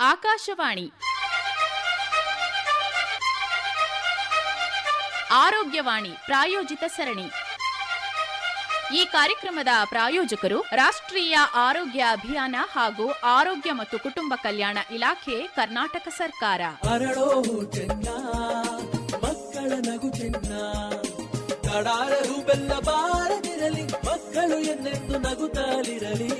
ಆಕಾಶವಾಣಿ. ಆರೋಗ್ಯವಾಣಿ ಪ್ರಾಯೋಜಿತ ಸರಣಿ. ಈ ಕಾರ್ಯಕ್ರಮದ ಪ್ರಾಯೋಜಕರು ರಾಷ್ಟ್ರೀಯ ಆರೋಗ್ಯ ಅಭಿಯಾನ ಹಾಗೂ ಆರೋಗ್ಯ ಮತ್ತು ಕುಟುಂಬ ಕಲ್ಯಾಣ ಇಲಾಖೆ, ಕರ್ನಾಟಕ ಸರ್ಕಾರ. ಮಕ್ಕಳ ಮಕ್ಕಳು ಎನ್ನೆಂದು ನಗುತ್ತಲಿರಲಿ.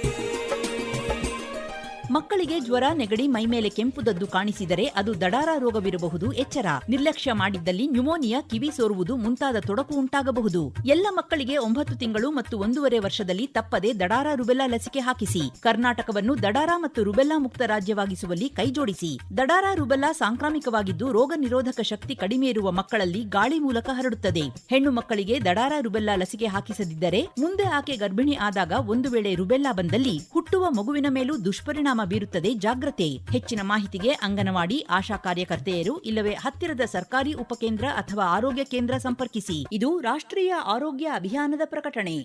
ಮಕ್ಕಳಿಗೆ ಜ್ವರ, ನೆಗಡಿ ಮೈಮೇಲೆ ಕೆಂಪುದದ್ದು ಕಾಣಿಸಿದರೆ ಅದು ದಡಾರ ರೋಗವಿರಬಹುದು. ಎಚ್ಚರ. ನಿರ್ಲಕ್ಷ್ಯ ಮಾಡಿದ್ದಲ್ಲಿ ನ್ಯುಮೋನಿಯಾ ಕಿವಿ ಸೋರುವುದು ಮುಂತಾದ ತೊಡಕು ಉಂಟಾಗಬಹುದು. ಎಲ್ಲ ಮಕ್ಕಳಿಗೆ ಒಂಬತ್ತು ತಿಂಗಳು ಮತ್ತು ಒಂದೂವರೆ ವರ್ಷದಲ್ಲಿ ತಪ್ಪದೆ ದಡಾರ ರುಬೆಲ್ಲಾ ಲಸಿಕೆ ಹಾಕಿಸಿ. ಕರ್ನಾಟಕವನ್ನು ದಡಾರ ಮತ್ತು ರುಬೆಲ್ಲಾ ಮುಕ್ತ ರಾಜ್ಯವಾಗಿಸುವಲ್ಲಿ ಕೈಜೋಡಿಸಿ. ದಡಾರ ರುಬೆಲ್ಲಾ ಸಾಂಕ್ರಾಮಿಕವಾಗಿದ್ದು ರೋಗ ನಿರೋಧಕ ಶಕ್ತಿ ಕಡಿಮೆ ಇರುವ ಮಕ್ಕಳಲ್ಲಿ ಗಾಳಿ ಮೂಲಕ ಹರಡುತ್ತದೆ. ಹೆಣ್ಣು ಮಕ್ಕಳಿಗೆ ದಡಾರ ರುಬೆಲ್ಲಾ ಲಸಿಕೆ ಹಾಕಿಸದಿದ್ದರೆ ಮುಂದೆ ಆಕೆ ಗರ್ಭಿಣಿ ಆದಾಗ ಒಂದು ವೇಳೆ ರುಬೆಲ್ಲಾ ಬಂದಲ್ಲಿ ಹುಟ್ಟುವ ಮಗುವಿನ ಮೇಲೂ ದುಷ್ಪರಿಣಾಮ ಬೀರುತ್ತದೆ. ಜಾಗ್ರತೆ. ಹೆಚ್ಚಿನ ಮಾಹಿತಿಗೆ ಅಂಗನವಾಡಿ ಆಶಾ ಕಾರ್ಯಕರ್ತೆಯರು ಇಲ್ಲವೇ ಹತ್ತಿರದ ಸರ್ಕಾರಿ ಉಪಕೇಂದ್ರ ಅಥವಾ ಆರೋಗ್ಯ ಕೇಂದ್ರ ಸಂಪರ್ಕಿಸಿ. ಇದು ರಾಷ್ಟ್ರೀಯ ಆರೋಗ್ಯ ಅಭಿಯಾನದ ಪ್ರಕಟಣೆ.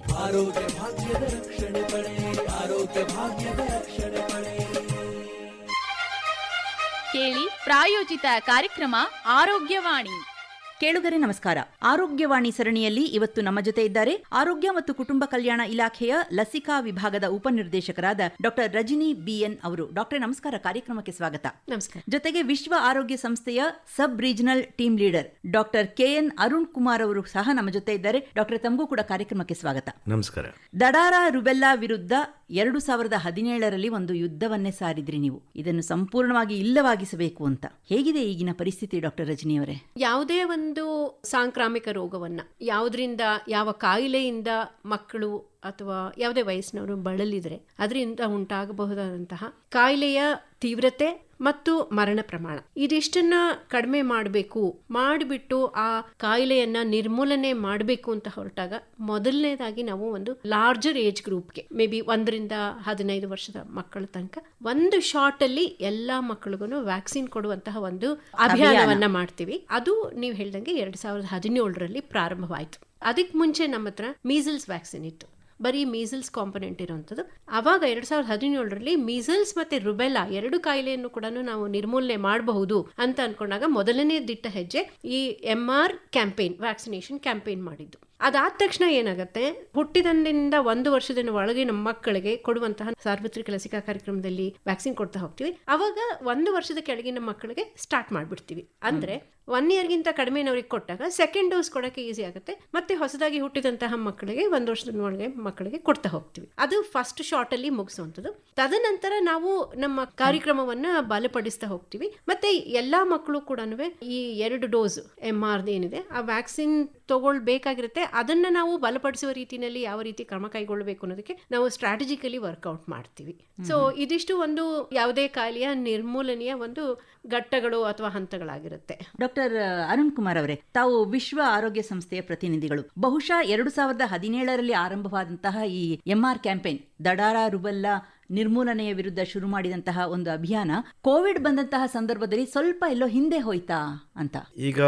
ಕೇಳಿ ಪ್ರಾಯೋಜಿತ ಕಾರ್ಯಕ್ರಮ ಆರೋಗ್ಯವಾಣಿ. ಕೇಳುಗರೆ ನಮಸ್ಕಾರ. ಆರೋಗ್ಯವಾಣಿ ಸರಣಿಯಲ್ಲಿ ಇವತ್ತು ನಮ್ಮ ಜೊತೆ ಇದ್ದಾರೆ ಆರೋಗ್ಯ ಮತ್ತು ಕುಟುಂಬ ಕಲ್ಯಾಣ ಇಲಾಖೆಯ ಲಸಿಕಾ ವಿಭಾಗದ ಉಪನಿರ್ದೇಶಕರಾದ ಡಾಕ್ಟರ್ ರಜನಿ ಬಿಎನ್ ಅವರು. ಡಾಕ್ಟರ್ ನಮಸ್ಕಾರ. ಕಾರ್ಯಕ್ರಮಕ್ಕೆ ಸ್ವಾಗತ. ನಮಸ್ಕಾರ. ಜೊತೆಗೆ ವಿಶ್ವ ಆರೋಗ್ಯ ಸಂಸ್ಥೆಯ sub regional team leader doctor KN Arun Kumar ಅವರು ಸಹ ನಮ್ಮ ಜೊತೆ ಇದ್ದಾರೆ. ಡಾಕ್ಟರ್ ತಮಗೂ ಕೂಡ ಕಾರ್ಯಕ್ರಮಕ್ಕೆ ಸ್ವಾಗತ. ನಮಸ್ಕಾರ. ದಡಾರ ರುಬೆಲ್ಲಾ ವಿರುದ್ಧ ಎರಡು ಸಾವಿರದ ಹದಿನೇಳರಲ್ಲಿ ಒಂದು ಯುದ್ಧವನ್ನೇ ಸಾರಿದ್ರಿ ನೀವು. ಇದನ್ನು ಸಂಪೂರ್ಣವಾಗಿ ಇಲ್ಲವಾಗಿಸಬೇಕು ಅಂತ. ಹೇಗಿದೆ ಈಗಿನ ಪರಿಸ್ಥಿತಿ ಡಾಕ್ಟರ್ ರಜನಿ ಅವರೇ ಯಾವುದೇ ಒಂದು ಸಾಂಕ್ರಾಮಿಕ ರೋಗವನ್ನ, ಯಾವುದರಿಂದ, ಯಾವ ಕಾಯಿಲೆಯಿಂದ ಮಕ್ಕಳು ಅಥವಾ ಯಾವುದೇ ವಯಸ್ಸಿನವರು ಬಳಲಿದ್ರೆ ಅದರಿಂದ ಉಂಟಾಗಬಹುದಾದಂತಹ ಕಾಯಿಲೆಯ ತೀವ್ರತೆ ಮತ್ತು ಮರಣ ಪ್ರಮಾಣ. ಇದಿಷ್ಟನ್ನ ಕಡಿಮೆ ಮಾಡಬೇಕು ಮಾಡಿಬಿಟ್ಟು ಆ ಕಾಯಿಲೆಯನ್ನ ನಿರ್ಮೂಲನೆ ಮಾಡಬೇಕು ಅಂತ ಹೊರಟಾಗ ಮೊದಲನೇದಾಗಿ ನಾವು ಒಂದು ಲಾರ್ಜರ್ ಏಜ್ ಗ್ರೂಪ್ಗೆ ಮೇ ಬಿ ಒಂದರಿಂದ ಹದಿನೈದು ವರ್ಷದ ಮಕ್ಕಳ ತನಕ ಒಂದು ಶಾರ್ಟ್ ಅಲ್ಲಿ ಎಲ್ಲಾ ಮಕ್ಕಳಿಗೂ ವ್ಯಾಕ್ಸಿನ್ ಕೊಡುವಂತಹ ಒಂದು ಅಭಿಯಾನವನ್ನ ಮಾಡ್ತೀವಿ. ಅದು ನೀವು ಹೇಳ್ದಂಗೆ ಎರಡ್ ಸಾವಿರದ ಹದಿನೇಳರಲ್ಲಿ ಪ್ರಾರಂಭವಾಯಿತು. ಅದಕ್ಕೆ ಮುಂಚೆ ನಮ್ಮ ಹತ್ರ ಮೀಸಲ್ಸ್ ವ್ಯಾಕ್ಸಿನ್ ಇತ್ತು. ಬರೀ ಮೀಸಲ್ಸ್ ಕಾಂಪೊನೆಂಟ್ ಇರುವಂಥದ್ದು. ಆವಾಗ ಎರಡು ಸಾವಿರದ ಹದಿನೇಳರಲ್ಲಿ ಮೀಸಲ್ಸ್ ಮತ್ತು ರುಬೆಲಾ ಎರಡು ಕಾಯಿಲೆಯನ್ನು ಕೂಡ ನಾವು ನಿರ್ಮೂಲನೆ ಮಾಡಬಹುದು ಅಂತ ಅನ್ಕೊಂಡಾಗ ಮೊದಲನೇ ದಿಟ್ಟ ಹೆಜ್ಜೆ ಈ M R campaign vaccination campaign ಮಾಡಿದ್ದು. ಅದಾದ ತಕ್ಷಣ ಏನಾಗುತ್ತೆ, ಹುಟ್ಟಿದಂದಿನಿಂದ ಒಂದು ವರ್ಷದ ಒಳಗೆ ನಮ್ಮ ಮಕ್ಕಳಿಗೆ ಕೊಡುವಂತಹ ಸಾರ್ವತ್ರಿಕ ಲಸಿಕಾ ಕಾರ್ಯಕ್ರಮದಲ್ಲಿ ವ್ಯಾಕ್ಸಿನ್ ಕೊಡ್ತಾ ಹೋಗ್ತೀವಿ. ಅವಾಗ ಒಂದು ವರ್ಷದ ಕೆಳಗಿನ ಮಕ್ಕಳಿಗೆ ಸ್ಟಾರ್ಟ್ ಮಾಡಿಬಿಡ್ತೀವಿ. ಅಂದ್ರೆ ಒನ್ ಇಯರ್ಗಿಂತ ಕಡಿಮೆನವ್ರಿಗೆ ಕೊಟ್ಟಾಗ ಸೆಕೆಂಡ್ ಡೋಸ್ ಕೊಡೋಕೆ ಈಸಿ ಆಗುತ್ತೆ. ಮತ್ತೆ ಹೊಸದಾಗಿ ಹುಟ್ಟಿದಂತಹ ಮಕ್ಕಳಿಗೆ ಒಂದು ವರ್ಷದ ಒಳಗೆ ಮಕ್ಕಳಿಗೆ ಕೊಡ್ತಾ ಹೋಗ್ತೀವಿ. ಅದು ಫಸ್ಟ್ ಶಾರ್ಟ್ ಅಲ್ಲಿ ಮುಗಿಸುವಂಥದ್ದು. ತದನಂತರ ನಾವು ನಮ್ಮ ಕಾರ್ಯಕ್ರಮವನ್ನ ಬಲಪಡಿಸ್ತಾ ಹೋಗ್ತೀವಿ. ಮತ್ತೆ ಎಲ್ಲಾ ಮಕ್ಕಳು ಕೂಡ ಈ ಎರಡು ಡೋಸ್ ಎಂ ಆರ್ ಏನಿದೆ ಆ ವ್ಯಾಕ್ಸಿನ್ ತಗೊಳ್ಬೇಕಾಗಿರುತ್ತೆ. ಅದನ್ನ ನಾವು ಬಲಪಡಿಸುವ ರೀತಿಯಲ್ಲಿ ಯಾವ ರೀತಿ ಕ್ರಮ ಕೈಗೊಳ್ಳಬೇಕು ಅನ್ನೋದಕ್ಕೆ ನಾವು ಸ್ಟ್ರಾಟಜಿಕಲಿ ವರ್ಕೌಟ್ ಮಾಡ್ತೀವಿ. ಸೊ ಇದಿಷ್ಟು ಒಂದು ಯಾವುದೇ ಕಾಯಿಲೆಯ ನಿರ್ಮೂಲನೆಯ ಒಂದು ಘಟ್ಟಗಳು ಅಥವಾ ಹಂತಗಳಾಗಿರುತ್ತೆ. ಡಾಕ್ಟರ್ ಅರುಣ್ ಕುಮಾರ್ ಅವರೇ, ತಾವು ವಿಶ್ವ ಆರೋಗ್ಯ ಸಂಸ್ಥೆಯ ಪ್ರತಿನಿಧಿಗಳು. ಬಹುಶಃ ಎರಡು ಸಾವಿರದ ಹದಿನೇಳರಲ್ಲಿ ಆರಂಭವಾದಂತಹ ಈ ಎಂಆರ್ ಕ್ಯಾಂಪೇನ್, ದಡಾರ ರುಬೆಲ್ಲಾ ನಿರ್ಮೂಲನೆಯ ವಿರುದ್ಧ ಶುರು ಮಾಡಿದಂತಹ ಒಂದು ಅಭಿಯಾನ, ಕೋವಿಡ್ ಬಂದಂತಹ ಸಂದರ್ಭದಲ್ಲಿ ಸ್ವಲ್ಪ ಎಲ್ಲೋ ಹಿಂದೆ ಹೋಯ್ತಾ ಅಂತ. ಈಗ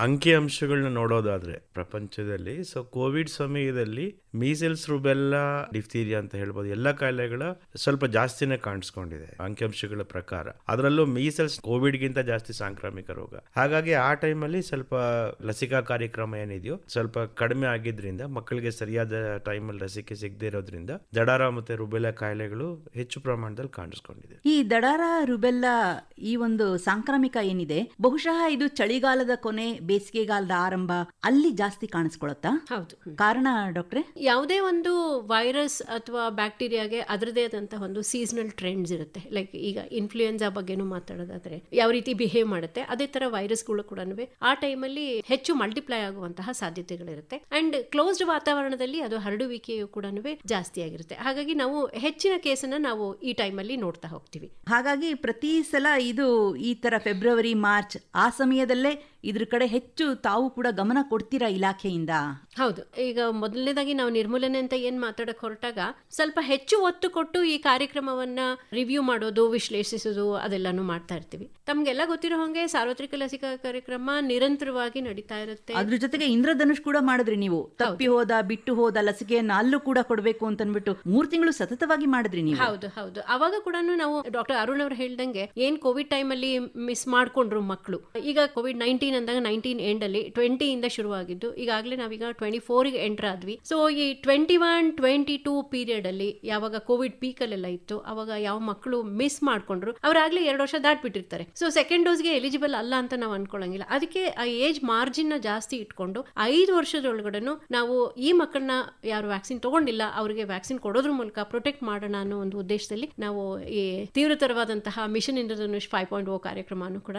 ಅಂಕಿ ಅಂಶಗಳನ್ನ ನೋಡೋದಾದ್ರೆ ಪ್ರಪಂಚದಲ್ಲಿ, ಸೊ ಕೋವಿಡ್ ಸಮಯದಲ್ಲಿ ಮೀಸಲ್ಸ್ ರುಬೆಲ್ಲಾ ಡಿಫ್ತೀರಿಯಾ ಅಂತ ಹೇಳ್ಬೋದು ಎಲ್ಲ ಕಾಯಿಲೆಗಳ ಸ್ವಲ್ಪ ಜಾಸ್ತಿನೇ ಕಾಣಿಸ್ಕೊಂಡಿದೆ ಅಂಕಿಅಂಶಗಳ ಪ್ರಕಾರ. ಅದರಲ್ಲೂ ಮೀಸಲ್ಸ್ ಕೋವಿಡ್ಗಿಂತ ಜಾಸ್ತಿ ಸಾಂಕ್ರಾಮಿಕ ರೋಗ. ಹಾಗಾಗಿ ಆ ಟೈಮಲ್ಲಿ ಸ್ವಲ್ಪ ಲಸಿಕಾ ಕಾರ್ಯಕ್ರಮ ಏನಿದೆಯೋ ಸ್ವಲ್ಪ ಕಡಿಮೆ ಆಗಿದ್ರಿಂದ ಮಕ್ಕಳಿಗೆ ಸರಿಯಾದ ಟೈಮಲ್ಲಿ ಲಸಿಕೆ ಸಿಗದೇ ಇರೋದ್ರಿಂದ ದಡಾರ ಮತ್ತೆ ರುಬೆಲ್ಲಾ ಕಾಯಿಲೆಗಳು ಹೆಚ್ಚು ಪ್ರಮಾಣದಲ್ಲಿ ಕಾಣಿಸ್ಕೊಂಡಿದೆ. ಈ ದಡಾರ ರುಬೆಲ್ಲಾ ಈ ಒಂದು ಸಾಂಕ್ರಾಮಿಕ ಏನಿದೆ ಬಹುಶಃ ಇದು ಚಳಿಗಾಲದ ಕೊನೆ ಬೇಸಿಗೆಗಾಲದ ಆರಂಭ ಅಲ್ಲಿ ಜಾಸ್ತಿ ಕಾಣಿಸ್ಕೊಳತ್ತಾ? ಹೌದು. ಕಾರಣ ಡಾಕ್ಟ್ರೆ? ಯಾವುದೇ ಒಂದು ವೈರಸ್ ಅಥವಾ ಬ್ಯಾಕ್ಟೀರಿಯಾಗೆ ಅದರದೇ ಆದಂತಹ ಒಂದು ಸೀಸನಲ್ ಟ್ರೆಂಡ್ಸ್ ಇರುತ್ತೆ. ಲೈಕ್ ಈಗ ಇನ್ಫ್ಲೂಯೆನ್ಸಾ ಬಗ್ಗೆನೂ ಮಾತಾಡೋದಾದ್ರೆ ಯಾವ ರೀತಿ ಬಿಹೇವ್ ಮಾಡುತ್ತೆ, ಅದೇ ತರ ವೈರಸ್ಗಳು ಕೂಡ ಆ ಟೈಮಲ್ಲಿ ಹೆಚ್ಚು ಮಲ್ಟಿಪ್ಲೈ ಆಗುವಂತಹ ಸಾಧ್ಯತೆಗಳಿರುತ್ತೆ. ಅಂಡ್ ಕ್ಲೋಸ್ಡ್ ವಾತಾವರಣದಲ್ಲಿ ಅದು ಹರಡುವಿಕೆಯು ಕೂಡ ಜಾಸ್ತಿ ಆಗಿರುತ್ತೆ. ಹಾಗಾಗಿ ನಾವು ಹೆಚ್ಚಿನ ಕೇಸನ್ನ ನಾವು ಈ ಟೈಮಲ್ಲಿ ನೋಡ್ತಾ ಹೋಗ್ತೀವಿ. ಹಾಗಾಗಿ ಪ್ರತಿ ಸಲ ಇದು ಈ ತರ ಫೆಬ್ರವರಿ ಮಾರ್ಚ್ ಆ ಸಮಯದಲ್ಲೇ ಇದ್ರ ಕಡೆ ಹೆಚ್ಚು ತಾವು ಕೂಡ ಗಮನ ಕೊಡ್ತೀರಾ ಇಲಾಖೆಯಿಂದ? ಹೌದು. ಈಗ ಮೊದಲನೇದಾಗಿ ನಾವು ನಿರ್ಮೂಲನೆ ಅಂತ ಏನ್ ಮಾತಾಡಕ್ ಹೊರಟಾಗ ಸ್ವಲ್ಪ ಹೆಚ್ಚು ಒತ್ತು ಕೊಟ್ಟು ಈ ಕಾರ್ಯಕ್ರಮವನ್ನ ರಿವ್ಯೂ ಮಾಡೋದು ವಿಶ್ಲೇಷಿಸೋದು ಅದೆಲ್ಲಾನು ಮಾಡ್ತಾ ಇರ್ತೀವಿ. ತಮ್ಗೆಲ್ಲ ಗೊತ್ತಿರೋ ಹಾಗೆ ಸಾರ್ವತ್ರಿಕ ಲಸಿಕಾ ಕಾರ್ಯಕ್ರಮ ನಿರಂತರವಾಗಿ ನಡೀತಾ ಇರುತ್ತೆ. ಅದ್ರ ಜೊತೆಗೆ ಇಂದ್ರಧನುಷ್ ಕೂಡ ಮಾಡಿದ್ರಿ ನೀವು. ತಪ್ಪಿ ಹೋದ ಬಿಟ್ಟು ಹೋದ ಲಸಿಕೆಯನ್ನ ಅಲ್ಲೂ ಕೂಡ ಕೊಡಬೇಕು ಅಂತ ಅನ್ಬಿಟ್ಟು ಮೂರ್ ತಿಂಗಳು ಸತತವಾಗಿ ಮಾಡಿದ್ರಿ ನೀವು. ಹೌದು ಹೌದು. ಅವಾಗ ಕೂಡ ನಾವು ಡಾಕ್ಟರ್ ಅರುಣ್ ಅವ್ರು ಹೇಳ್ದಂಗೆ ಏನ್ ಕೋವಿಡ್ ಟೈಮ್ ಅಲ್ಲಿ ಮಿಸ್ ಮಾಡ್ಕೊಂಡ್ರು ಮಕ್ಕಳು ಈಗ ಕೋವಿಡ್ ನೈನ್ಟೀನ್ ಅಂದಾಗ ನೈನ್ಟೀನ್ ಎಂಡ್ ಅಲ್ಲಿ ಟ್ವೆಂಟಿ ಇಂದ ಶುರುವಾಗಿದ್ದು. ಈಗಾಗಲೇ ನಾವೀಗ ಟ್ವೆಂಟಿ ಫೋರ್ಗೆ ಎಂಟರ್ ಆದ್ವಿ. ಸೊ ಈ twenty one twenty two period ಅಲ್ಲಿ ಯಾವಾಗ ಕೋವಿಡ್ ಪೀಕ್ ಅಲ್ಲೆಲ್ಲ ಇತ್ತು, ಅವಾಗ ಯಾವ ಮಕ್ಕಳು ಮಿಸ್ ಮಾಡ್ಕೊಂಡ್ರು, ಅವ್ರಾಗ್ಲೇ ಎರಡು ವರ್ಷ ದಾಟ್ಬಿಟ್ಟಿರ್ತಾರೆ. ಸೊ ಸೆಕೆಂಡ್ ಡೋಸ್ಗೆ ಎಲಿಜಿಬಲ್ ಅಲ್ಲ ಅಂತ ನಾವು ಅನ್ಕೊಳ್ಳಂಗಿಲ್ಲ ಅದಕ್ಕೆ ಆ ಏಜ್ ಮಾರ್ಜಿನ್ನ ಜಾಸ್ತಿ ಇಟ್ಕೊಂಡು ಐದು ವರ್ಷದೊಳಗಡೆನು ನಾವು ಈ ಮಕ್ಕಳನ್ನ ಯಾರು ವ್ಯಾಕ್ಸಿನ್ ತಗೊಂಡಿಲ್ಲ, ಅವರಿಗೆ ವ್ಯಾಕ್ಸಿನ್ ಕೊಡೋದ್ರ ಮೂಲಕ ಪ್ರೊಟೆಕ್ಟ್ ಮಾಡೋಣ ಅನ್ನೋ ಒಂದು ಉದ್ದೇಶದಲ್ಲಿ ನಾವು ಈ ತೀವ್ರತರವಾದಂತಹ mission Indradhanush five point O ಕಾರ್ಯಕ್ರಮವನ್ನು ಕೂಡ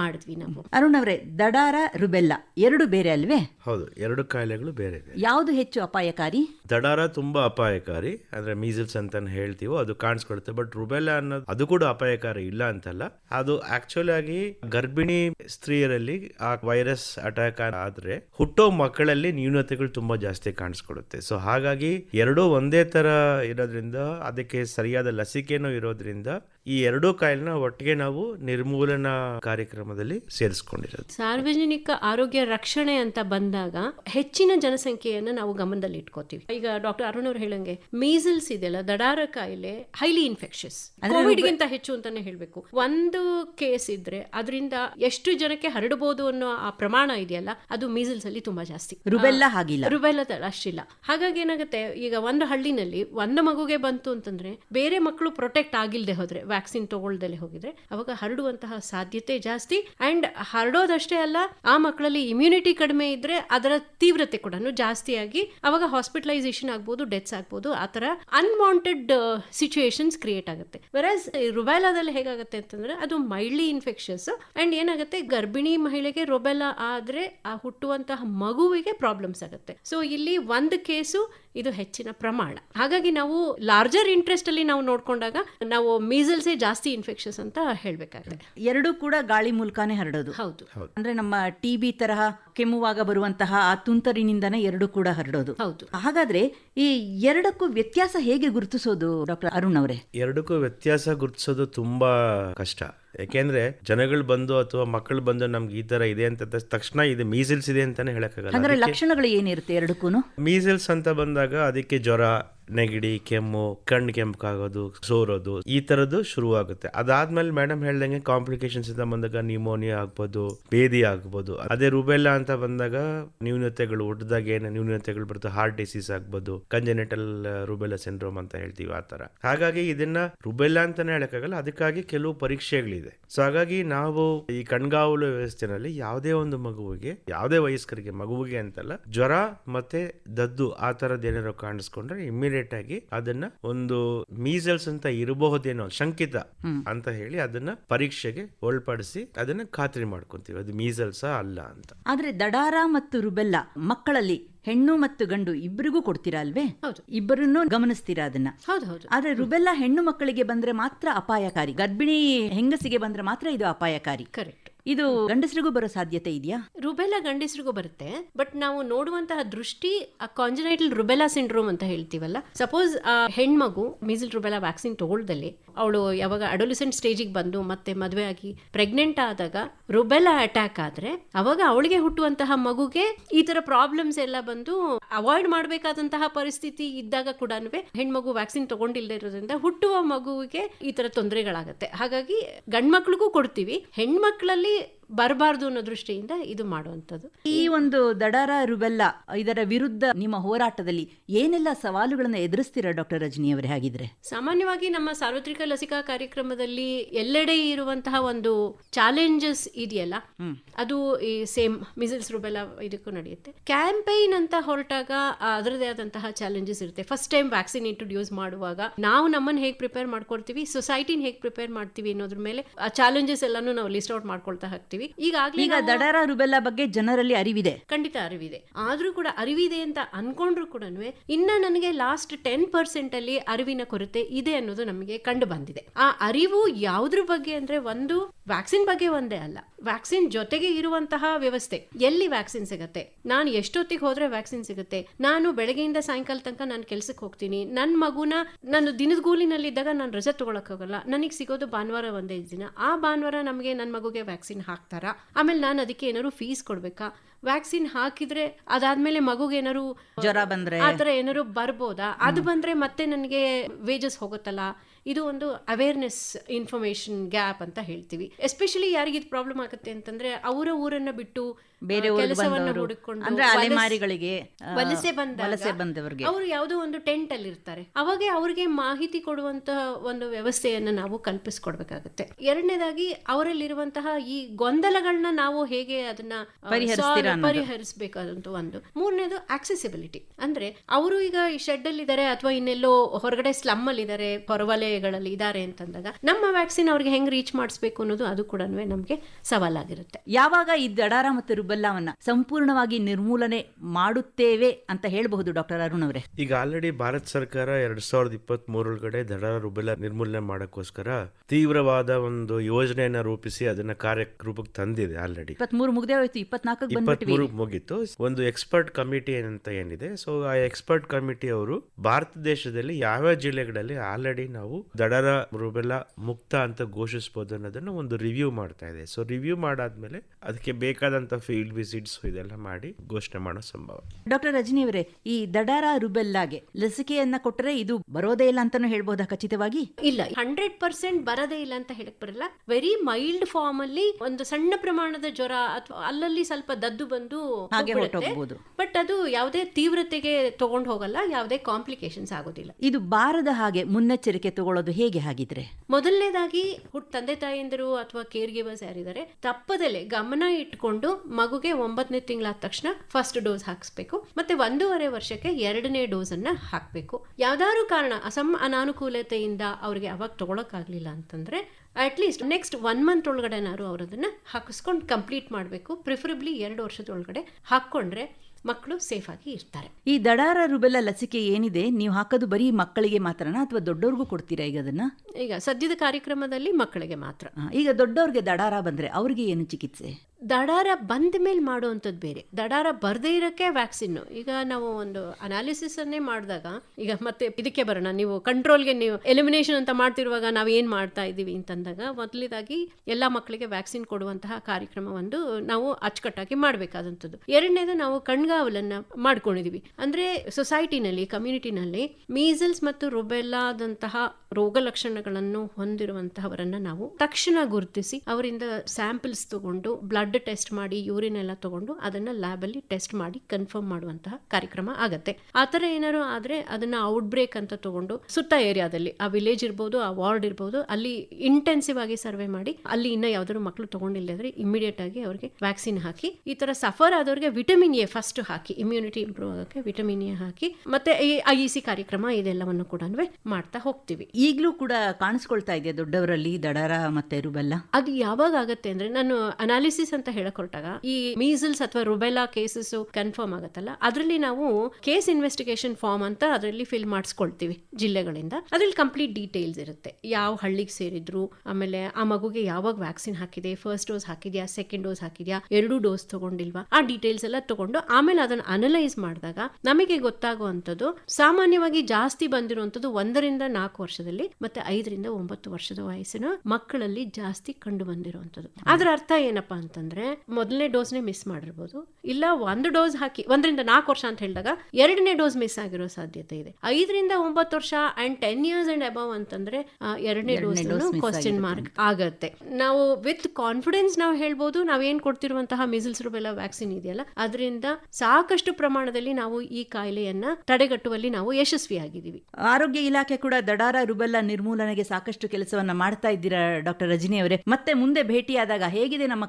ಮಾಡಿದ್ವಿ ನಾವು. ಅರುಣ್ ಅವರೇ ದಡಾರ ರುಬೆಲ್ಲಾ ಎರಡು ಬೇರೆ ಅಲ್ವೇ? ಹೌದು ಎರಡು ಕಾಯಿಲೆಗಳು ಬೇರೆ ಇದೆ. ಯಾವುದು ಹೆಚ್ಚು ಅಪಾಯಕಾರಿ? ದಡಾರ ತುಂಬಾ ಅಪಾಯಕಾರಿ ಅಂದ್ರೆ ಮೀಸಲ್ಸ್ ಅಂತ ಹೇಳ್ತೀವೋ ಅದು ಕಾಣಿಸ್ಕೊಳುತ್ತೆ ಬಟ್ ರುಬೆಲ್ಲಾ ಅನ್ನೋದು ಅದು ಕೂಡ ಅಪಾಯಕಾರಿ ಇಲ್ಲ ಅಂತಲ್ಲ. ಅದು ಆಕ್ಚುಲ್ ಆಗಿ ಗರ್ಭಿಣಿ ಸ್ತ್ರೀಯರಲ್ಲಿ ಆ ವೈರಸ್ ಅಟ್ಯಾಕ್ ಆದ್ರೆ ಹುಟ್ಟೋ ಮಕ್ಕಳಲ್ಲಿ ನ್ಯೂನತೆಗಳು ತುಂಬಾ ಜಾಸ್ತಿ ಕಾಣಿಸ್ಕೊಡುತ್ತೆ ಸೊ ಹಾಗಾಗಿ ಎರಡೂ ಒಂದೇ ತರ ಇರೋದ್ರಿಂದ ಅದಕ್ಕೆ ಸರಿಯಾದ ಲಸಿಕೆನೂ ಇರೋದ್ರಿಂದ ಈ ಎರಡೂ ಕಾಯಿಲೆನ ಒಟ್ಟಿಗೆ ನಾವು ನಿರ್ಮೂಲನಾ ಕಾರ್ಯಕ್ರಮದಲ್ಲಿ ಸೇರಿಸ್ಕೊಂಡಿರೋದು. ಸಾರ್ವಜನಿಕ ಆರೋಗ್ಯ ರಕ್ಷಣೆ ಅಂತ ಬಂದಾಗ ಹೆಚ್ಚಿನ ಜನಸಂಖ್ಯೆಯನ್ನು ನಾವು ಗಮನದಲ್ಲಿ ಇಟ್ಕೋತೀವಿ. ಈಗ ಡಾಕ್ಟರ್ ಅರುಣ್ ಅವರು ಹೇಳಂಗೆ ಮೀಸಲ್ಸ್ ಇದೆಯಲ್ಲ ದಡಾರ ಕಾಯಿಲೆ ಹೈಲಿ ಇನ್ಫೆಕ್ಷಸ್ ಕೋವಿಡ್ಗಿಂತ ಹೆಚ್ಚು ಅಂತಾನೆ ಹೇಳ್ಬೇಕು. ಒಂದು ಕೇಸ್ ಇದ್ರೆ ಅದರಿಂದ ಎಷ್ಟು ಜನಕ್ಕೆ ಹರಡಬಹುದು ಅನ್ನೋ ಆ ಪ್ರಮಾಣ ಇದೆಯಲ್ಲ ಅದು ಮೀಸಲ್ಸ್ ಅಲ್ಲಿ ತುಂಬಾ ಜಾಸ್ತಿ. ರುಬೆಲ್ಲ ಹಾಗಿಲ್ಲ. ರುಬೆಲ್ಲ ಅಷ್ಟಿಲ್ಲ. ಹಾಗಾಗಿ ಏನಾಗುತ್ತೆ ಈಗ ಒಂದು ಹಳ್ಳಿನಲ್ಲಿ ಒಂದು ಮಗುಗೆ ಬಂತು ಅಂತಂದ್ರೆ ಬೇರೆ ಮಕ್ಕಳು ಪ್ರೊಟೆಕ್ಟ್ ಆಗಿಲ್ದೆ ಹೋದ್ರೆ ವ್ಯಾಕ್ಸಿನ್ ತಗೊಳ್ದಲೆ ಹೋಗಿದ್ರೆ ಅವಾಗ ಹರಡುವಂತಹ ಸಾಧ್ಯತೆ ಜಾಸ್ತಿ. ಅಂಡ್ ಹರಡೋದಷ್ಟೇ ಅಲ್ಲ, ಆ ಮಕ್ಕಳಲ್ಲಿ ಇಮ್ಯುನಿಟಿ ಕಡಿಮೆ ಇದ್ರೆ ಅದರ ತೀವ್ರತೆ ಕೂಡ ಜಾಸ್ತಿಯಾಗಿ ಅವಾಗ ಹಾಸ್ಪಿಟಲೈಸೇಷನ್ ಆಗ್ಬೋದು ಡೆತ್ಸ್ ಆಗ್ಬೋದು, ಆ ತರ ಅನ್ವಾಂಟೆಡ್ ಸಿಚುಯೇಷನ್ಸ್ ಕ್ರಿಯೇಟ್ ಆಗುತ್ತೆ. ವೆರಸ್ ರುಬೆಲಾದಲ್ಲಿ ಹೇಗಾಗುತ್ತೆ ಅಂತಂದ್ರೆ ಅದು ಮೈಲ್ಡ್ಲಿ ಇನ್ಫೆಕ್ಷಸ್ ಅಂಡ್ ಏನಾಗುತ್ತೆ, ಗರ್ಭಿಣಿ ಮಹಿಳೆಗೆ ರೊಬೆಲಾ ಆದ್ರೆ ಆ ಹುಟ್ಟುವಂತಹ ಮಗುವಿಗೆ ಪ್ರಾಬ್ಲಮ್ಸ್ ಆಗುತ್ತೆ. ಸೊ ಇಲ್ಲಿ ಒಂದು ಕೇಸು ಇದು ಹೆಚ್ಚಿನ ಪ್ರಮಾಣ. ಹಾಗಾಗಿ ನಾವು ಲಾರ್ಜರ್ ಇಂಟ್ರೆಸ್ಟ್ ಅಲ್ಲಿ ನಾವು ನೋಡ್ಕೊಂಡಾಗ ನಾವು ಮೀಸಲ್ಸೇ ಜಾಸ್ತಿ ಇನ್ಫೆಕ್ಷನ್ಸ್ ಅಂತ ಹೇಳ್ಬೇಕಾಗುತ್ತೆ. ಎರಡೂ ಕೂಡ ಗಾಳಿ ಮೂಲಕನೇ ಹರಡೋದು. ಹೌದು. ಅಂದ್ರೆ ನಮ್ಮ ಟಿಬಿ ತರಹ ಕೆಮ್ಮುವಾಗ ಬರುವಂತಹ ಆ ತುಂತರಿನಿಂದನೇ ಎರಡು ಕೂಡ ಹರಡೋದು. ಹೌದು. ಹಾಗಾದ್ರೆ ಈ ಎರಡಕ್ಕೂ ವ್ಯತ್ಯಾಸ ಹೇಗೆ ಗುರುತಿಸೋದು ಡಾಕ್ಟರ್ ಅರುಣ್ ಅವರೇ? ಎರಡಕ್ಕೂ ವ್ಯತ್ಯಾಸ ಗುರುತಿಸೋದು ತುಂಬಾ ಕಷ್ಟ. ಯಾಕೆಂದ್ರೆ ಜನಗಳು ಬಂದು ಅಥವಾ ಮಕ್ಕಳು ಬಂದು ನಮ್ಗೆ ಈ ತರ ಇದೆ ಅಂತ ತಕ್ಷಣ ಇದು ಮೀಸಲ್ಸ್ ಇದೆ ಅಂತಾನೆ ಹೇಳಕ್ಕಾಗಲ್ಲ. ಲಕ್ಷಣಗಳು ಏನಿರುತ್ತೆ ಎರಡಕ್ಕೂ ಮೀಸಲ್ಸ್ ಅಂತ ಬಂದಾಗ ಅದಕ್ಕೆ ಜ್ವರ ನೆಗಡಿ, ಕೆಮ್ಮು, ಕಣ್ಣು ಕೆಂಪಾಗೋದು ಸೋರೋದು, ಈ ತರದ್ದು ಶುರುವಾಗುತ್ತೆ. ಅದಾದ್ಮೇಲೆ ಮೇಡಮ್ ಹೇಳ್ದಂಗೆ ಕಾಂಪ್ಲಿಕೇಶನ್ಸ್ ಇಂದ ಬಂದಾಗ ನ್ಯೂಮೋನಿಯಾ ಆಗ್ಬೋದು, ಬೇದಿ ಆಗ್ಬೋದು. ಅದೇ ರುಬೆಲ್ಲ ಅಂತ ಬಂದಾಗ ನ್ಯೂನತೆಗಳು ಒಡ್ಡದಾಗ ಏನು ನ್ಯೂನತೆಗಳು ಬರುತ್ತೆ ಹಾರ್ಟ್ ಡಿಸೀಸ್ ಆಗ್ಬೋದು ಕಂಜೆನೆಟಲ್ ರುಬೆಲ್ಲ ಸಿಂಡ್ರೋಮ್ ಅಂತ ಹೇಳ್ತೀವಿ ಆ ತರ ಹಾಗಾಗಿ ಇದನ್ನ ರುಬೆಲ್ಲಾ ಅಂತಾನೆ ಹೇಳಕ್ಕಾಗಲ್ಲ, ಅದಕ್ಕಾಗಿ ಕೆಲವು ಪರೀಕ್ಷೆಗಳಿದೆ. ಸೊ ಹಾಗಾಗಿ ನಾವು ಈ ಕಣ್ಗಾವಲು ವ್ಯವಸ್ಥೆನಲ್ಲಿ ಯಾವುದೇ ಒಂದು ಮಗುವಿಗೆ, ಯಾವುದೇ ವಯಸ್ಕರಿಗೆ ಮಗುವಿಗೆ ಅಂತಲ್ಲ, ಜ್ವರ ಮತ್ತೆ ದದ್ದು ಆ ತರದ ಏನಾದ್ರು ಕಾಣಿಸ್ಕೊಂಡ್ರೆ ಇಮ್ಮಿಡಿಯೇಟ್ ಆಗಿ ಅದನ್ನ ಒಂದು ಮೀಸಲ್ಸ್ ಅಂತ ಇರಬಹುದೇನೋ ಶಂಕಿತ ಅಂತ ಹೇಳಿ ಅದನ್ನ ಪರೀಕ್ಷೆಗೆ ಒಳಪಡಿಸಿ ಅದನ್ನ ಖಾತ್ರಿ ಮಾಡ್ಕೊಂತೀವಿ. ಅದು ಮೀಸಲ್ಸಾ ಅಲ್ಲ ಅಂತ. ಆದ್ರೆ ದಡಾರ ಮತ್ತು ರುಬೆಲ್ಲಾ ಮಕ್ಕಳಲ್ಲಿ ಹೆಣ್ಣು ಮತ್ತು ಗಂಡು ಇಬ್ಬರಿಗೂ ಕೊಡ್ತೀರಾ ಅಲ್ವೇ? ಹೌದು. ಇಬ್ಬರನ್ನು ಗಮನಿಸ್ತೀರಾ ಅದನ್ನ? ಹೌದು ಹೌದು. ಆದ್ರೆ ರುಬೆಲ್ಲಾ ಹೆಣ್ಣು ಮಕ್ಕಳಿಗೆ ಬಂದ್ರೆ ಮಾತ್ರ ಅಪಾಯಕಾರಿ. ಗರ್ಭಿಣಿ ಹೆಂಗಸಿಗೆ ಬಂದ್ರೆ ಮಾತ್ರ ಇದು ಅಪಾಯಕಾರಿ. ಕರೆಕ್ಟ್ ಇದು ಗಂಡಸರಿಗೂ ಬರೋ ಸಾಧ್ಯತೆ ಇದೆಯಾ? ರುಬೆಲಾ ಗಂಡಸರಿಗೂ ಬರುತ್ತೆ, ಬಟ್ ನಾವು ನೋಡುವಂತಹ ದೃಷ್ಟಿ ಕಾಂಜನೈಟಲ್ ರುಬೆಲಾ ಸಿಂಡ್ರೋಮ್ ಅಂತ ಹೇಳ್ತೀವಲ್ಲ? ಸಪೋಸ್ ಆ ಹೆಣ್ಮಗು ಮೀಸಲ್ ರುಬೆಲಾ ವ್ಯಾಕ್ಸಿನ್ ತಗೊಳ್ದಲ್ಲಿ, ಅವಳು ಯಾವಾಗ ಅಡೋಲಿಸೆಂಟ್ ಸ್ಟೇಜಿಗೆ ಬಂದು ಮತ್ತೆ ಮದುವೆ ಆಗಿ ಪ್ರೆಗ್ನೆಂಟ್ ಆದಾಗ ರುಬೆಲಾ ಅಟ್ಯಾಕ್ ಆದ್ರೆ, ಅವಾಗ ಅವಳಿಗೆ ಹುಟ್ಟುವಂತಹ ಮಗುಗೆ ಈ ತರ ಪ್ರಾಬ್ಲಮ್ಸ್ ಎಲ್ಲ ಬಂದು ಅವಾಯ್ಡ್ ಮಾಡಬೇಕಾದಂತಹ ಪರಿಸ್ಥಿತಿ ಇದ್ದಾಗ ಕೂಡ ಹೆಣ್ಮಗು ವ್ಯಾಕ್ಸಿನ್ ತಗೊಂಡಿಲ್ಲದೆ ಇರೋದ್ರಿಂದ ಹುಟ್ಟುವ ಮಗುವಿಗೆ ಈ ತರ ತೊಂದರೆಗಳಾಗುತ್ತೆ. ಹಾಗಾಗಿ ಗಂಡ್ಮಕ್ಳಿಗೂ ಕೊಡ್ತೀವಿ. ಹೆಣ್ಮಕ್ಳಲ್ಲಿ really ಬರಬಾರ್ದು ಅನ್ನೋ ದೃಷ್ಟಿಯಿಂದ ಇದು ಮಾಡುವಂಥದ್ದು. ಈ ಒಂದು ದಡರ ರುಬೆಲ್ಲ ಇದರ ವಿರುದ್ಧ ನಿಮ್ಮ ಹೋರಾಟದಲ್ಲಿ ಏನೆಲ್ಲ ಸವಾಲುಗಳನ್ನು ಎದುರಿಸ್ತೀರಾ ಡಾಕ್ಟರ್ ರಜನಿ ಅವರೇ ಹಾಗಿದ್ರೆ? ಸಾಮಾನ್ಯವಾಗಿ ನಮ್ಮ ಸಾರ್ವತ್ರಿಕ ಲಸಿಕಾ ಕಾರ್ಯಕ್ರಮದಲ್ಲಿ ಎಲ್ಲೆಡೆ ಇರುವಂತಹ ಒಂದು ಚಾಲೆಂಜಸ್ ಇದೆಯಲ್ಲ ಅದು ಈ ಸೇಮ್ ಮಿಸಲ್ಸ್ ರುಬೆಲ್ಲ ಇದಕ್ಕೂ ನಡೆಯುತ್ತೆ. ಕ್ಯಾಂಪೈನ್ ಅಂತ ಹೊರಟಾಗ ಅದರದೇ ಆದಂತಹ ಚಾಲೆಂಜಸ್ ಇರುತ್ತೆ. ಫಸ್ಟ್ ಟೈಮ್ ವ್ಯಾಕ್ಸಿನ್ ಇಂಟ್ರೊಡ್ಯೂಸ್ ಮಾಡುವಾಗ ನಾವು ನಮ್ಮನ್ನು ಹೇಗೆ ಪ್ರಿಪೇರ್ ಮಾಡ್ಕೊಳ್ತೀವಿ ಸೊಸೈಟಿನ ಹೇಗೆ ಪ್ರಿಪೇರ್ ಮಾಡ್ತೀವಿ ಅನ್ನೋದ್ರ ಮೇಲೆ ಆ ಚಾಲೆಂಜಸ್ ಎಲ್ಲಾನು ನಾವು ಲಿಸ್ಟ್ ಔಟ್ ಮಾಡ್ಕೊಳ್ತಾ ಹೋಗ್ತೀವಿ ಈಗಾಗಲೇ ಈಗ ದಡರ ರುಬೆಲ್ಲ ಬಗ್ಗೆ ಜನರಲ್ಲಿ ಅರಿವಿದೆ. ಖಂಡಿತ ಅರಿವಿದೆ. ಆದ್ರೂ ಕೂಡ ಅರಿವಿದೆ ಅಂತ ಅನ್ಕೊಂಡ್ರು ಕೂಡ ಇನ್ನ ನನಗೆ ಲಾಸ್ಟ್ ಟೆನ್ ಪರ್ಸೆಂಟ್ ಅಲ್ಲಿ ಅರಿವಿನ ಕೊರತೆ ಇದೆ ಅನ್ನೋದು ನಮಗೆ ಕಂಡು ಬಂದಿದೆ. ಆ ಅರಿವು ಯಾವ್ದ್ರ ಬಗ್ಗೆ ಅಂದ್ರೆ ಒಂದು ವ್ಯಾಕ್ಸಿನ್ ಬಗ್ಗೆ ಒಂದೇ ಅಲ್ಲ. ವ್ಯಾಕ್ಸಿನ್ ಜೊತೆಗೆ ಇರುವಂತಹ ವ್ಯವಸ್ಥೆ. ಎಲ್ಲಿ ವ್ಯಾಕ್ಸಿನ್ ಸಿಗುತ್ತೆ? ನಾನು ಎಷ್ಟೊತ್ತಿಗೆ ಹೋದ್ರೆ ವ್ಯಾಕ್ಸಿನ್ ಸಿಗುತ್ತೆ? ನಾನು ಬೆಳಗ್ಗೆಯಿಂದ ಸಾಯಂಕಾಲ ತನಕ ನಾನು ಕೆಲ್ಸಕ್ಕೆ ಹೋಗ್ತೀನಿ. ನನ್ನ ಮಗುನ ನಾನು ದಿನದ ಗೂಲಿನಲ್ಲಿದ್ದಾಗ ನಾನು ರಜೆ ತಗೊಳಕ್ಕಾಗಲ್ಲ. ನನಗೆ ಸಿಗೋದು ಭಾನುವಾರ ಒಂದೇ ದಿನ. ಆ ಭಾನುವಾರ ನಮಗೆ ನನ್ನ ಮಗುಗೆ ವ್ಯಾಕ್ಸಿನ್ ಹಾಕ್ತಾರಾ ಆಮೇಲೆ ನಾನು ಅದಕ್ಕೆ ಏನಾದ್ರು ಫೀಸ್ ಕೊಡ್ಬೇಕಾ? ವ್ಯಾಕ್ಸಿನ್ ಹಾಕಿದ್ರೆ ಅದಾದ್ಮೇಲೆ ಮಗುಗೆ ಏನಾದ್ರು ಜ್ವರ ಬಂದ್ರೆ? ಆತರ ಏನಾರು ಏನಾದ್ರು ಬರ್ಬೋದಾ? ಅದು ಬಂದ್ರೆ ಮತ್ತೆ ನನಗೆ ವೇಜಸ್ ಹೋಗುತ್ತಲ್ಲ? ಇದು ಒಂದು ಅವೇರ್ನೆಸ್ ಇನ್ಫಾರ್ಮೇಶನ್ ಗ್ಯಾಪ್ ಅಂತ ಹೇಳ್ತೀವಿ. ಎಸ್ಪೆಷಲಿ ಯಾರಿಗೆ ಇದು ಪ್ರಾಬ್ಲಮ್ ಆಗುತ್ತೆ ಅಂತಂದ್ರೆ ಅವರ ಊರನ್ನ ಬಿಟ್ಟು ಬೇರೆ ಅಂದ್ರೆ ಅಲೆಮಾರಿಗಳಿಗೆ ವಲಸೆ ಬಂದ ವಲಸೆ ಬಂದವರಿಗೆ. ಅವರು ಯಾವುದೋ ಒಂದು ಟೆಂಟ್ ಅಲ್ಲಿ ಇರ್ತಾರೆ. ಅವಾಗ ಅವರಿಗೆ ಮಾಹಿತಿ ಕೊಡುವಂತಹ ಒಂದು ವ್ಯವಸ್ಥೆಯನ್ನ ನಾವು ಕಲ್ಪಿಸಿಕೊಡ್ಬೇಕಾಗುತ್ತೆ. ಎರಡನೇದಾಗಿ ಅವರಲ್ಲಿರುವಂತಹ ಈ ಗೊಂದಲಗಳನ್ನ ನಾವು ಹೇಗೆ ಅದನ್ನ ಪರಿಹರಿಸಬೇಕಾದಂತ ಒಂದು. ಮೂರನೇದು ಆಕ್ಸೆಸಿಬಿಲಿಟಿ ಅಂದ್ರೆ ಅವರು ಈಗ ಈ ಶೆಡ್ ಅಲ್ಲಿ ಇದಾರೆ ಅಥವಾ ಇನ್ನೆಲ್ಲೋ ಹೊರಗಡೆ ಸ್ಲಮ್ ಅಲ್ಲಿ ಇದಾರೆ ಹೊರವಲಯಗಳಲ್ಲಿ ಇದ್ದಾರೆ ಅಂತಂದಾಗ ನಮ್ಮ ವ್ಯಾಕ್ಸಿನ್ ಅವ್ರಿಗೆ ಹೆಂಗ್ ರೀಚ್ ಮಾಡಿಸ್ಬೇಕು ಅನ್ನೋದು ಅದು ಕೂಡ ನಮಗೆ ಸವಾಲಾಗಿರುತ್ತೆ. ಯಾವಾಗ ಈ ದಡಾರ ಮತ್ತು ರುಬೆಲ್ಲಾವನ್ನ ಸಂಪೂರ್ಣವಾಗಿ ನಿರ್ಮೂಲನೆ ಮಾಡುತ್ತೇವೆ ಅಂತ ಹೇಳಬಹುದು ಡಾಕ್ಟರ್ ಅರುಣ್ ಅವರೇ. ಈಗ ಆಲ್ರೆಡಿ ಭಾರತ ಸರ್ಕಾರ ಎರಡ್ ಸಾವಿರದ ಇಪ್ಪತ್ತ್ ಮೂರೊಳಗಡೆ ದಡ ರುಬೆಲ್ಲ ನಿರ್ಮೂಲನೆ ಮಾಡಕ್ಕೋಸ್ಕರ ತೀವ್ರವಾದ ಒಂದು ಯೋಜನೆಯನ್ನ ರೂಪಿಸಿ ಅದನ್ನ ಕಾರ್ಯರೂಪಕ್ಕೆ ತಂದಿದೆ ಆಲ್ರೆಡಿ. ಇಪ್ಪತ್ಮೂರು ಮುಗ್ದೇ ಹೋಯ್ತು ಇಪ್ಪತ್ನಾಲ್ಕಕ್ಕೆ ಇಪ್ಪತ್ಮೂರು ಮುಗೀತು. ಒಂದು ಎಕ್ಸ್ಪರ್ಟ್ ಕಮಿಟಿ ಅಂತ ಏನಿದೆ ಸೊ ಆ ಎಕ್ಸ್ಪರ್ಟ್ ಕಮಿಟಿ ಅವರು ಭಾರತ ದೇಶದಲ್ಲಿ ಯಾವ ಜಿಲ್ಲೆಗಳಲ್ಲಿ ಆಲ್ರೆಡಿ ನಾವು ದಡರ ರುಬೆಲ್ಲ ಮುಕ್ತ ಅಂತ ಘೋಷಿಸಬಹುದು ಅನ್ನೋದನ್ನ ಒಂದು ರಿವ್ಯೂ ಮಾಡ್ತಾ ಇದೆ. ಸೊ ರಿವ್ಯೂ ಮಾಡಾದ್ಮೇಲೆ ಅದಕ್ಕೆ ಬೇಕಾದಂತ ಫೀಲ್ಡ್ ವಿಸಿಟ್ಸ್ ಇದೆಲ್ಲ ಮಾಡಿ ಘೋಷಣೆ ಮಾಡೋ ಸಂಭವ. ಡಾಕ್ಟರ್ ರಜನಿ ಅವರೇ ಈ ದಡಾರ ರುಬೆಲ್ಲಾಗೆ ಲಸಿಕೆಯನ್ನ ಕೊಟ್ಟರೆ ಇದು ಬರೋದೇ ಇಲ್ಲ ಅಂತಾನು ಹೇಳ್ಬೋದಾ ಖಚಿತವಾಗಿ? ಇಲ್ಲ ಹಂಡ್ರೆಡ್ ಪರ್ಸೆಂಟ್ ಬರದೇ ಇಲ್ಲ ಅಂತ ಹೇಳಕ್ ಬರಲ್ಲ. ವೆರಿ ಮೈಲ್ಡ್ ಫಾರ್ಮ್ ಅಲ್ಲಿ ಒಂದು ಸಣ್ಣ ಪ್ರಮಾಣದ ಜ್ವರ ಅಥವಾ ಅಲ್ಲಲ್ಲಿ ಸ್ವಲ್ಪ ದದ್ದು ಬಂದು ಬಟ್ ಅದು ಯಾವುದೇ ತೀವ್ರತೆಗೆ ತಗೊಂಡು ಹೋಗಲ್ಲ ಯಾವುದೇ ಕಾಂಪ್ಲಿಕೇಶನ್ಸ್ ಆಗೋದಿಲ್ಲ. ಇದು ಬಾರದ ಹಾಗೆ ಮುನ್ನೆಚ್ಚರಿಕೆ ತಗೊಳ್ಳೋದು ಹೇಗೆ ಹಾಗಿದ್ರೆ? ಮೊದಲನೇದಾಗಿ ಹುಟ್ಟು ತಂದೆ ತಾಯಂದಿರು ಅಥವಾ ಕೇರ್ ಗಿವರ್ಸ್ ಯಾರಿದ್ದಾರೆ ತಪ್ಪದಲ್ಲೇ ಗಮನ ಇಟ್ಕೊಂಡು ಮಗುಗೆ ಒಂಬತ್ತನೇ ತಿಂಗಳಾದ ತಕ್ಷಣ ಫಸ್ಟ್ ಡೋಸ್ ಹಾಕಿಸ್ಬೇಕು. ಮತ್ತೆ ಒಂದೂವರೆ ವರ್ಷಕ್ಕೆ ಎರಡನೇ ಡೋಸ್ ಅನ್ನ ಹಾಕಬೇಕು. ಯಾವ್ದಾದ್ರು ಕಾರಣ ಅಸಮ್ ಅನಾನುಕೂಲತೆಯಿಂದ ಅವ್ರಿಗೆ ಅವಾಗ ತಗೊಳಕ್ಕಾಗ್ಲಿಲ್ಲ ಅಂತಂದ್ರೆ at least next one month ಒಳಗಡೆನಾದ್ರು ಅವರು ಅದನ್ನ ಹಾಕಿಸ್ಕೊಂಡು ಕಂಪ್ಲೀಟ್ ಮಾಡಬೇಕು. ಪ್ರಿಫರಬ್ಲಿ ಎರಡು ವರ್ಷದೊಳಗಡೆ ಹಾಕ್ಕೊಂಡ್ರೆ ಮಕ್ಕಳು ಸೇಫ್ ಆಗಿ ಇರ್ತಾರೆ. ಈ ದಡಾರ ರುಬೆಲ್ಲ ಲಸಿಕೆ ಏನಿದೆ? ನೀವು ಹಾಕೋದು ಬರೀ ಮಕ್ಕಳಿಗೆ ಮಾತ್ರನಾ ಅಥವಾ ದೊಡ್ಡವ್ರಿಗೂ ಕೊಡ್ತೀರಾ ಈಗ ಅದನ್ನ? ಈಗ ಸದ್ಯದ ಕಾರ್ಯಕ್ರಮದಲ್ಲಿ ಮಕ್ಕಳಿಗೆ ಮಾತ್ರ. ಈಗ ದೊಡ್ಡವ್ರಿಗೆ ದಡಾರ ಬಂದ್ರೆ ಅವ್ರಿಗೆ ಏನು ಚಿಕಿತ್ಸೆ? ದಡಾರ ಬಂದ ಮೇಲೆ ಮಾಡುವಂಥದ್ದು ಬೇರೆ. ದಡಾರ ಬರ್ದೇ ಇರೋಕ್ಕೆ ವ್ಯಾಕ್ಸಿನ್ನು. ಈಗ ನಾವು ಒಂದು ಅನಾಲಿಸಿಸ್ ಅನ್ನೇ ಮಾಡಿದಾಗ, ಈಗ ಮತ್ತೆ ಇದಕ್ಕೆ ಬರೋಣ. ನೀವು ಕಂಟ್ರೋಲ್ಗೆ ನೀವು ಎಲಿಮಿನೇಷನ್ ಅಂತ ಮಾಡ್ತಿರುವಾಗ ನಾವು ಏನು ಮಾಡ್ತಾ ಇದ್ದೀವಿ ಅಂತಂದಾಗ, ಮೊದಲಿದಾಗಿ ಎಲ್ಲ ಮಕ್ಕಳಿಗೆ ವ್ಯಾಕ್ಸಿನ್ ಕೊಡುವಂತಹ ಕಾರ್ಯಕ್ರಮ ಒಂದು ನಾವು ಅಚ್ಚುಕಟ್ಟಾಗಿ ಮಾಡಬೇಕಾದಂಥದ್ದು. ಎರಡನೇದು ನಾವು ಕಣ್ಗಾವಲನ್ನು ಮಾಡ್ಕೊಂಡಿದೀವಿ. ಅಂದ್ರೆ ಸೊಸೈಟಿನಲ್ಲಿ ಕಮ್ಯುನಿಟಿನಲ್ಲಿ ಮೀಸಲ್ಸ್ ಮತ್ತು ರುಬೆಲ್ಲಾದಂತಹ ರೋಗ ಲಕ್ಷಣಗಳನ್ನು ಹೊಂದಿರುವಂತಹವರನ್ನು ನಾವು ತಕ್ಷಣ ಗುರುತಿಸಿ, ಅವರಿಂದ ಸ್ಯಾಂಪಲ್ಸ್ ತಗೊಂಡು ಬ್ಲಡ್ ಟೆಸ್ಟ್ ಮಾಡಿ ಯೂರಿನ್ ಎಲ್ಲ ತಗೊಂಡು ಅದನ್ನ ಲ್ಯಾಬ್ ಅಲ್ಲಿ ಟೆಸ್ಟ್ ಮಾಡಿ ಕನ್ಫರ್ಮ್ ಮಾಡುವಂತಹ ಕಾರ್ಯಕ್ರಮ ಆಗತ್ತೆ. ಆ ಥರ ಏನಾದ್ರು ಆದ್ರೆ ಅದನ್ನ ಔಟ್ ಬ್ರೇಕ್ ಅಂತ ತಗೊಂಡು ಸುತ್ತ ಏರಿಯಾದಲ್ಲಿ ಆ ವಿಲೇಜ್ ಇರ್ಬೋದು ಆ ವಾರ್ಡ್ ಇರ್ಬೋದು ಅಲ್ಲಿ ಇಂಟೆನ್ಸಿವ್ ಆಗಿ ಸರ್ವೆ ಮಾಡಿ ಅಲ್ಲಿ ಇನ್ನ ಯಾವ್ದಾದ್ರು ಮಕ್ಕಳು ತಗೊಂಡಿಲ್ಲದ್ರೆ ಇಮಿಡಿಯೇಟ್ ಆಗಿ ಅವ್ರಿಗೆ ವ್ಯಾಕ್ಸಿನ್ ಹಾಕಿ ಈ ತರ ಸಫರ್ ಆದವ್ರಿಗೆ ವಿಟಮಿನ್ ಎ ಫಸ್ಟ್ ಹಾಕಿ ಇಮ್ಯುನಿಟಿ ಇಂಪ್ರೂವ್ ಆಗೋಕ್ಕೆ ವಿಟಮಿನ್ ಎ ಹಾಕಿ ಮತ್ತೆ ಈ ಐ ಸಿ ಕಾರ್ಯಕ್ರಮ ಇದೆಲ್ಲವನ್ನು ಕೂಡ ಮಾಡ್ತಾ ಹೋಗ್ತೀವಿ. ಈಗಲೂ ಕೂಡ ಕಾಣಿಸ್ಕೊಳ್ತಾ ಇದೆ ದೊಡ್ಡವರಲ್ಲಿ ದಡರ ಮತ್ತೆ ರುಬೆಲ್ಲ? ಅದು ಯಾವಾಗ ಆಗತ್ತೆ ಅಂದ್ರೆ ನಾನು ಅನಾಲಿಸಿಸ್ ಅಂತ ಹೇಳಕ್ ಹೊರಟಾಗ ಈ ಮೀಸಲ್ಸ್ ಅಥವಾ ರುಬೆಲಾ ಕೇಸಸ್ ಕನ್ಫರ್ಮ್ ಆಗತ್ತಲ್ಲ? ಅದರಲ್ಲಿ ನಾವು ಕೇಸ್ ಇನ್ವೆಸ್ಟಿಗೇಷನ್ ಫಾರ್ಮ್ ಅಂತ ಅದರಲ್ಲಿ ಫಿಲ್ ಮಾಡಿಸ್ಕೊಳ್ತೀವಿ ಜಿಲ್ಲೆಗಳಿಂದ. ಅದ್ರಲ್ಲಿ ಕಂಪ್ಲೀಟ್ ಡೀಟೇಲ್ಸ್ ಇರುತ್ತೆ. ಯಾವ ಹಳ್ಳಿಗೆ ಸೇರಿದ್ರು, ಆಮೇಲೆ ಆ ಮಗುಗೆ ಯಾವಾಗ ವ್ಯಾಕ್ಸಿನ್ ಹಾಕಿದೆ ಫಸ್ಟ್ ಡೋಸ್ ಹಾಕಿದ್ಯಾ ಸೆಕೆಂಡ್ ಡೋಸ್ ಹಾಕಿದ್ಯಾ, ಎರಡು ಡೋಸ್ ತಗೊಂಡಿಲ್ವಾ? ಆ ಡೀಟೇಲ್ಸ್ ಎಲ್ಲ ತಗೊಂಡು ಆಮೇಲೆ ಅದನ್ನ ಅನಲೈಸ್ ಮಾಡಿದಾಗ ನಮಗೆ ಗೊತ್ತಾಗುವಂಥದ್ದು ಸಾಮಾನ್ಯವಾಗಿ ಜಾಸ್ತಿ ಬಂದಿರುವಂಥದ್ದು ಒಂದರಿಂದ ನಾಲ್ಕು ವರ್ಷದಲ್ಲಿ ಮತ್ತೆ ಐದರಿಂದ ಒಂಬತ್ತು ವರ್ಷದ ವಯಸ್ಸಿನ ಮಕ್ಕಳಲ್ಲಿ ಜಾಸ್ತಿ ಕಂಡು ಬಂದಿರುವಂಥದ್ದು. ಅದರ ಅರ್ಥ ಏನಪ್ಪಾ ಅಂತಂದ್ರೆ ಮೊದಲನೇ ಡೋಸ್ನೇ ಮಿಸ್ ಮಾಡಿರ್ಬೋದು. ಇಲ್ಲ ಒಂದು ಡೋಸ್ ಹಾಕಿ ಒಂದರಿಂದ ನಾಲ್ಕು ವರ್ಷ ಅಂತ ಹೇಳಿದಾಗ ಎರಡನೇ ಡೋಸ್ ಮಿಸ್ ಆಗಿರೋ ಸಾಧ್ಯತೆ ಇದೆ. ಐದರಿಂದ ಒಂಬತ್ತು ವರ್ಷ and ten years and above ಅಂತಂದ್ರೆ ಎರಡನೇ ಡೋಸ್ ಕ್ವಶನ್ ಮಾರ್ಕ್ ಆಗತ್ತೆ. ನಾವು ವಿತ್ ಕಾನ್ಫಿಡೆನ್ಸ್ ನಾವು ಹೇಳ್ಬೋದು ನಾವೇನ್ ಕೊಡ್ತಿರುವಂತಹ ಮಿಸಲ್ಸ್ ರುಬೆಲ್ಲ ವ್ಯಾಕ್ಸಿನ್ ಇದೆಯಲ್ಲ ಅದರಿಂದ ಸಾಕಷ್ಟು ಪ್ರಮಾಣದಲ್ಲಿ ನಾವು ಈ ಕಾಯಿಲೆಯನ್ನ ತಡೆಗಟ್ಟುವಲ್ಲಿ ನಾವು ಯಶಸ್ವಿಯಾಗಿದ್ದೀವಿ. ಆರೋಗ್ಯ ಇಲಾಖೆ ಕೂಡ ದಡಾರ ರುಬೆಲ್ಲ ನಿರ್ಮೂಲನೆಗೆ ಸಾಕಷ್ಟು ಕೆಲಸವನ್ನ ಮಾಡ್ತಾ ಇದ್ದೀರಾ ಡಾಕ್ಟರ್ ರಜನಿ ಅವರೇ ಮತ್ತೆ ಮುಂದೆ ಭೇಟಿಯಾದಾಗ ಹೇಗಿದೆ ನಮ್ಮ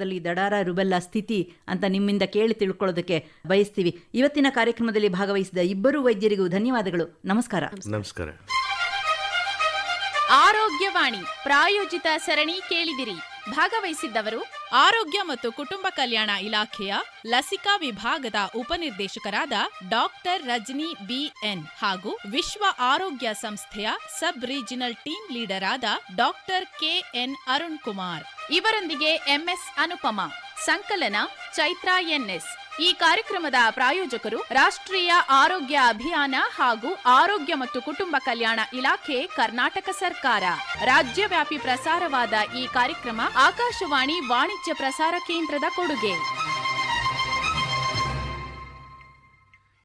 ಕರ್ನಾಟಕದಲ್ಲಿ ದಡಾರ ರುಬೆಲ್ಲ ಸ್ಥಿತಿ ಅಂತ ನಿಮ್ಮಿಂದ ಕೇಳಿ ತಿಳ್ಕೊಳ್ಳೋದಕ್ಕೆ ಬಯಸ್ತೀವಿ. ಇವತ್ತಿನ ಕಾರ್ಯಕ್ರಮದಲ್ಲಿ ಭಾಗವಹಿಸಿದ ಇಬ್ಬರು ವೈದ್ಯರಿಗೂ ಧನ್ಯವಾದಗಳು. ನಮಸ್ಕಾರ. ನಮಸ್ಕಾರ. ಆರೋಗ್ಯವಾಣಿ ಪ್ರಾಯೋಜಿತ ಸರಣಿ ಕೇಳಿದಿರಿ. ಭಾಗವಹಿಸಿದ್ದವರು ಆರೋಗ್ಯ ಮತ್ತು ಕುಟುಂಬ ಕಲ್ಯಾಣ ಇಲಾಖೆಯ ಲಸಿಕಾ ವಿಭಾಗದ ಉಪನಿರ್ದೇಶಕರಾದ ಡಾಕ್ಟರ್ ರಜನಿ ಬಿಎನ್ ಹಾಗೂ ವಿಶ್ವ ಆರೋಗ್ಯ ಸಂಸ್ಥೆಯ ಸಬ್ ರೀಜಿನಲ್ ಟೀಮ್ ಲೀಡರ್ ಆದ ಡಾಕ್ಟರ್ ಕೆಎನ್ ಅರುಣ್ ಕುಮಾರ್. ಇವರೊಂದಿಗೆ ಎಂಎಸ್ ಅನುಪಮ, ಸಂಕಲನ, ಚೈತ್ರಾ ಎನ್ಎಸ್ ಈ ಕಾರ್ಯಕ್ರಮದ ಪ್ರಾಯೋಜಕರು ರಾಷ್ಟ್ರೀಯ ಆರೋಗ್ಯ ಅಭಿಯಾನ ಹಾಗೂ ಆರೋಗ್ಯ ಮತ್ತು ಕುಟುಂಬ ಕಲ್ಯಾಣ ಇಲಾಖೆ, ಕರ್ನಾಟಕ ಸರ್ಕಾರ. ರಾಜ್ಯವ್ಯಾಪಿ ಪ್ರಸಾರವಾದ ಈ ಕಾರ್ಯಕ್ರಮ ಆಕಾಶವಾಣಿ ವಾಣಿಜ್ಯ ಪ್ರಸಾರ ಕೇಂದ್ರದ ಕೊಡುಗೆ.